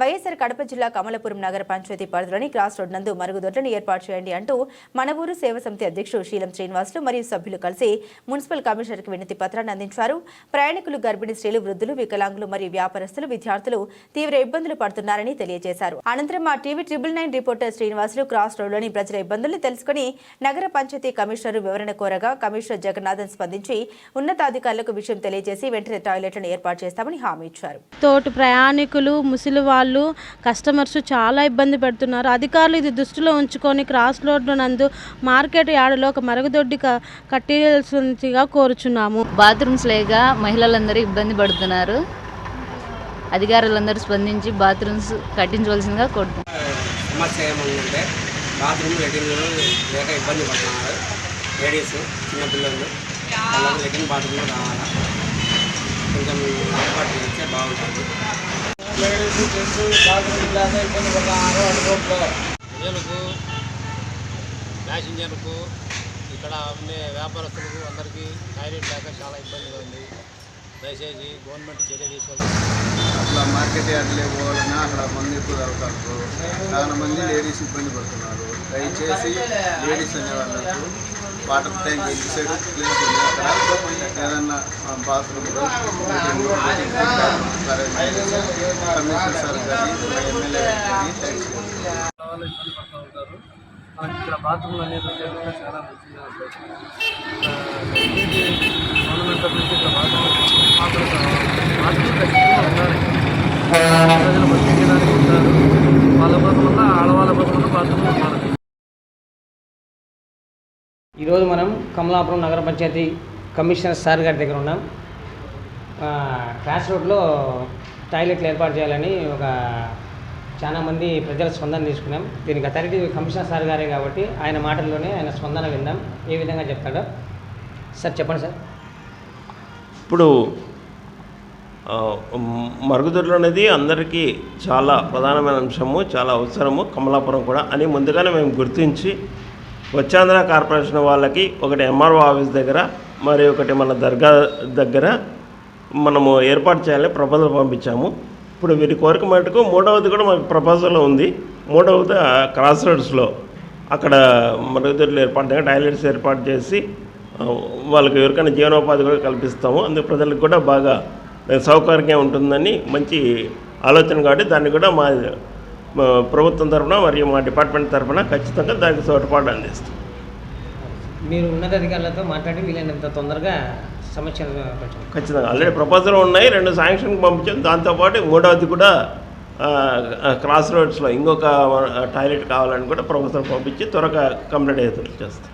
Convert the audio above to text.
వైఎస్సార్ కడప జిల్లా కమలపురం నగర పంచాయతీ పరిధిలోని క్రాస్ రోడ్ నందు మరుగుదొడ్లను ఏర్పాటు చేయండి అంటూ మన ఊరు సేవ సమితి అధ్యక్షుడు శీలం శ్రీనివాసులు మరియు సభ్యులు కలిసి మున్సిపల్ కమిషనర్కి వినతి పత్రాన్ని అందించారు. ప్రయాణికులు గర్భిణీ స్త్రీలు వృద్ధులు వికలాంగులు మరియు వ్యాపారస్తులు విద్యార్థులు తీవ్ర ఇబ్బందులు పడుతున్నారని తెలియజేశారు. అనంతరం మా TV triple nine reporter Srinivasulu cross రోడ్లోని ప్రజల ఇబ్బందుల్ని తెలుసుకుని నగర పంచాయతీ కమిషనర్ వివరణ కోరగా కమిషనర్ జగన్నాథన్ స్పందించి ఉన్నతాధికారులకు విషయం తెలియజేసి వెంటనే టాయిలెట్లను ఏర్పాటు చేస్తామని హామీ ఇచ్చారు. తోటి ప్రయాణికులు ముసలి వాళ్ళు కస్టమర్స్ చాలా ఇబ్బంది పెడుతున్నారు. అధికారులు ఇది దృష్టిలో ఉంచుకొని క్రాస్ రోడ్ నందు మార్కెట్ యార్డులో ఒక మరుగుదొడ్డి క- కట్టించాల్సిందిగా కోరుచున్నాము. బాత్రూమ్స్ లేక మహిళలందరూ ఇబ్బంది పడుతున్నారు. అధికారులందరూ స్పందించి బాత్రూమ్స్ కట్టించవలసిందిగా కోరుతున్నారు సమస్య ఏముందంటే బాత్రూమ్ లేక ఇబ్బంది పడుతున్నారు. లేడీస్ చిన్నపిల్లలు వాళ్ళకి కావాలా కొంచెం ఏర్పాటు చేస్తే బాగుంటుంది. లేడీస్ జెంట్స్ ఇబ్బంది పడుతున్నారు అడుగులో ప్రజలకు ప్యాసింజర్లకు ఇక్కడ ఉండే వ్యాపారస్తులకు అందరికీ టాయిలెట్ లేక చాలా ఇబ్బందిగా ఉంది. దయచేసి గవర్నమెంట్ చర్య తీసుకోవాలి. అట్లా మార్కెట్ యార్డ్లే పోవాలన్నా అక్కడ మంది ఎక్కువ తాగుతారు చాలా మంది లేడీస్ ఇబ్బంది పడుతున్నారు. దయచేసి లేడీస్ అనేవాళ్ళకు వాటర్ ట్యాంక్ ఇటు సైడ్ ప్లేస్ ఉంది అక్కడ ఏదన్నా బాత్రూమ్ కమిషనర్ సార్ కానీ ఎమ్మెల్యే కానీ థ్యాంక్స్ మనకి ఇక్కడ బాత్రూమ్ అనేది చాలా మంచిగా ఉంటాయి ఇది గవర్నమెంట్ నుంచి ఇక్కడ బాత్రూమ్ బాత్రూమ్ ఖచ్చితంగా ఉండాలి ప్రజలు బతికేదానికి ఉంటారు వాళ్ళ బదులున్న ఆడవాళ్ళ బదులున్న బాత్రూమ్ ఉండాలి ఈరోజు మనం కమలాపురం నగర పంచాయతీ కమిషనర్ సార్ గారి దగ్గర ఉన్నాం. క్రాస్ రోడ్లో టాయిలెట్లు ఏర్పాటు చేయాలని ఒక చాలామంది ప్రజల స్పందన తీసుకున్నాం. దీనికి అథారిటీ కమిషనర్ సార్ గారే కాబట్టి ఆయన మాటల్లోనే ఆయన స్పందన విందాం. ఏ విధంగా చెప్తాడో సార్ చెప్పండి సార్. ఇప్పుడు మరుగుదొడ్లు అనేది అందరికీ చాలా ప్రధానమైన అంశము చాలా అవసరము కమలాపురం కూడా అని ముందుగానే మేము గుర్తించి వచ్చాంధ్ర కార్పొరేషన్ వాళ్ళకి ఒకటి ఎంఆర్ఓ ఆఫీస్ దగ్గర మరి ఒకటి మన దర్గా దగ్గర మనము ఏర్పాటు చేయాలి ప్రపోజల్ పంపించాము. ఇప్పుడు వీరి కోరిక మటుకు మూడవది కూడా మాకు ప్రపోజల్ ఉంది. మూడవది క్రాస్ రోడ్స్లో అక్కడ మరుగుదొడ్లు ఏర్పాటు చేయగా టాయిలెట్స్ ఏర్పాటు చేసి వాళ్ళకి ఎవరికైనా జీవనోపాధి కూడా కల్పిస్తాము. అందుకు ప్రజలకు కూడా బాగా సౌకర్యంగా ఉంటుందని మంచి ఆలోచన కాబట్టి దాన్ని కూడా మా ప్రభుత్వం తరఫున మరియు మా డిపార్ట్మెంట్ తరఫున ఖచ్చితంగా దానికి తోడ్పాటు అందిస్తాం. మీరు ఉన్నతాధికారులతో మాట్లాడి వీలైనంత తొందరగా సమస్య కొంచెం ఖచ్చితంగా. ఆల్రెడీ ప్రపోజల్ ఉన్నాయి రెండు శాంక్షన్కి పంపించాం. దాంతోపాటు మూడవది కూడా క్రాస్ రోడ్స్లో ఇంకొక టాయిలెట్ కావాలని కూడా ప్రపోజల్ పంపించి త్వరగా కంప్లీట్ అయ్యేటట్లు చేస్తాం.